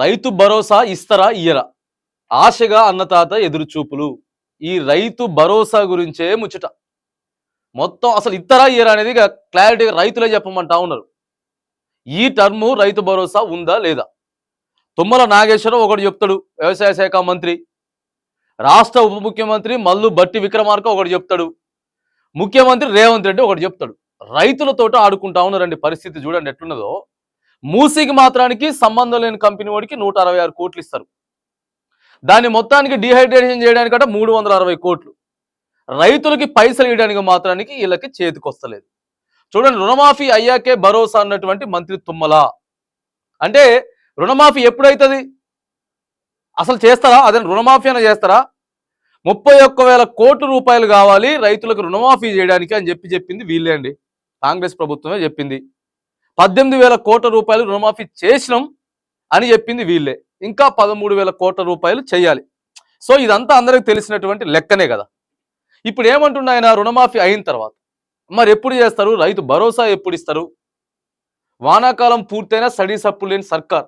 రైతు భరోసా ఇస్తరా ఇయ్యరా? ఆశగా అన్నతాత ఎదురుచూపులు. ఈ రైతు భరోసా గురించే ముచ్చట. మొత్తం అసలు ఇత్తరా ఇయ్యరా అనేది ఇక క్లారిటీగా రైతులే చెప్పమంటా ఉన్నారు. ఈ టర్ము రైతు భరోసా ఉందా లేదా? తుమ్మల నాగేశ్వరం ఒకటి చెప్తాడు వ్యవసాయ శాఖ మంత్రి. రాష్ట్ర ఉప ముఖ్యమంత్రి మల్లు బట్టి విక్రమార్క ఒకటి చెప్తాడు. ముఖ్యమంత్రి రేవంత్ రెడ్డి ఒకటి చెప్తాడు. రైతులతోట ఆడుకుంటా ఉన్నారండి పరిస్థితి చూడండి ఎట్లున్నదో. మూసీకి మాత్రానికి సంబంధం లేని కంపెనీ వాడికి నూట అరవై ఆరు కోట్లు ఇస్తారు. దాన్ని మొత్తానికి డిహైడ్రేషన్ చేయడానికట మూడు వందల అరవై కోట్లు. రైతులకి పైసలు ఇవ్వడానికి మాత్రానికి వీళ్ళకి చేతికొస్తలేదు. చూడండి రుణమాఫీ అయ్యాకే భరోసా అన్నటువంటి మంత్రి తుమ్మల. అంటే రుణమాఫీ ఎప్పుడైతుంది? అసలు చేస్తారా? అదే రుణమాఫీ అయినా చేస్తారా? ముప్పై ఒక్క వేల కోట్ల రూపాయలు కావాలి రైతులకు రుణమాఫీ చేయడానికి అని చెప్పి చెప్పింది వీళ్ళే అండి. కాంగ్రెస్ ప్రభుత్వమే చెప్పింది. పద్దెనిమిది వేల కోట్ల రూపాయలు రుణమాఫీ చేసినాం అని చెప్పింది వీళ్ళే. ఇంకా పదమూడు వేల కోట్ల రూపాయలు చేయాలి. సో ఇదంతా అందరికి తెలిసినటువంటి లెక్కనే కదా. ఇప్పుడు ఏమంటున్నా ఆయన రుణమాఫీ అయిన తర్వాత? మరి ఎప్పుడు చేస్తారు? రైతు భరోసా ఎప్పుడు ఇస్తారు? వానాకాలం పూర్తయినా సడీ సప్పు లేని సర్కార్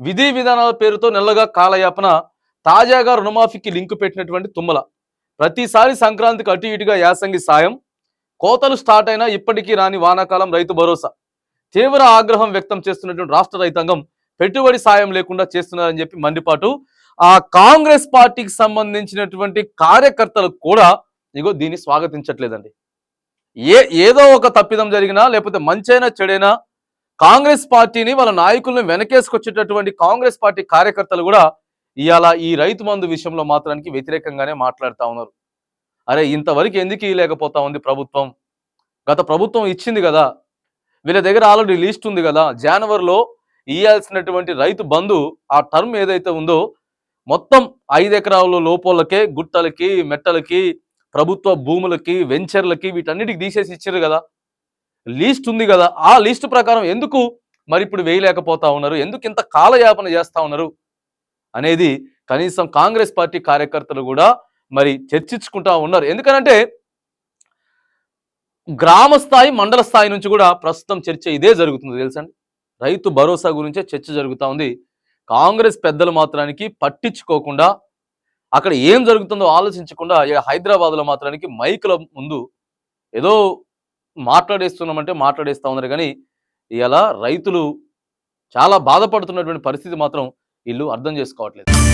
విధి విధానాల పేరుతో నెలగా కాలయాపన తాజాగా రుణమాఫీకి లింకు పెట్టినటువంటి తుమ్మల. ప్రతిసారి సంక్రాంతికి అటు ఇటుగా యాసంగి సాయం. కోతలు స్టార్ట్ అయినా ఇప్పటికీ రాని వానాకాలం రైతు భరోసా. తీవ్ర ఆగ్రహం వ్యక్తం చేస్తున్నటువంటి రాష్ట్ర రైతాంగం పెట్టుబడి సాయం లేకుండా చేస్తున్నారని చెప్పి మండిపాటు. ఆ కాంగ్రెస్ పార్టీకి సంబంధించినటువంటి కార్యకర్తలు కూడా ఇగో దీన్ని స్వాగతించట్లేదండి. ఏ ఏదో ఒక తప్పిదం జరిగినా లేకపోతే మంచైనా చెడైనా కాంగ్రెస్ పార్టీని వాళ్ళ నాయకులను వెనకేసుకొచ్చేటటువంటి కాంగ్రెస్ పార్టీ కార్యకర్తలు కూడా ఇవాళ ఈ రైతు మందు విషయంలో మాత్రానికి వ్యతిరేకంగానే మాట్లాడుతూ ఉన్నారు. అరే ఇంతవరకు ఎందుకు ఇవ్వలేకపోతా ఉంది ప్రభుత్వం? గత ప్రభుత్వం ఇచ్చింది కదా. వీళ్ళ దగ్గర ఆల్రెడీ లిస్ట్ ఉంది కదా. జనవరిలో ఇవ్వాల్సినటువంటి రైతు బంధు ఆ టర్మ్ ఏదైతే ఉందో మొత్తం ఐదు ఎకరాల లోపలకే గుట్టలకి మెట్టలకి ప్రభుత్వ భూములకి వెంచర్లకి వీటన్నిటికి తీసేసి ఇచ్చారు కదా. లీస్ట్ ఉంది కదా. ఆ లీస్ట్ ప్రకారం ఎందుకు మరి ఇప్పుడు వేయలేకపోతా ఉన్నారు? ఎందుకు ఇంత కాలయాపన చేస్తా ఉన్నారు? అనేది కనీసం కాంగ్రెస్ పార్టీ కార్యకర్తలు కూడా మరి చర్చించుకుంటా ఉన్నారు. ఎందుకనంటే గ్రామ స్థాయి మండల స్థాయి నుంచి కూడా ప్రస్తుతం చర్చ ఇదే జరుగుతుంది తెలుసండి? రైతు భరోసా గురించే చర్చ జరుగుతూ ఉంది. కాంగ్రెస్ పెద్దలు మాత్రానికి పట్టించుకోకుండా అక్కడ ఏం జరుగుతుందో ఆలోచించకుండా ఇక హైదరాబాద్లో మాత్రానికి మైకుల ముందు ఏదో మాట్లాడేస్తున్నామంటే మాట్లాడేస్తూ ఉన్నారు. కానీ ఇలా రైతులు చాలా బాధపడుతున్నటువంటి పరిస్థితి మాత్రం వీళ్ళు అర్థం చేసుకోవట్లేదు.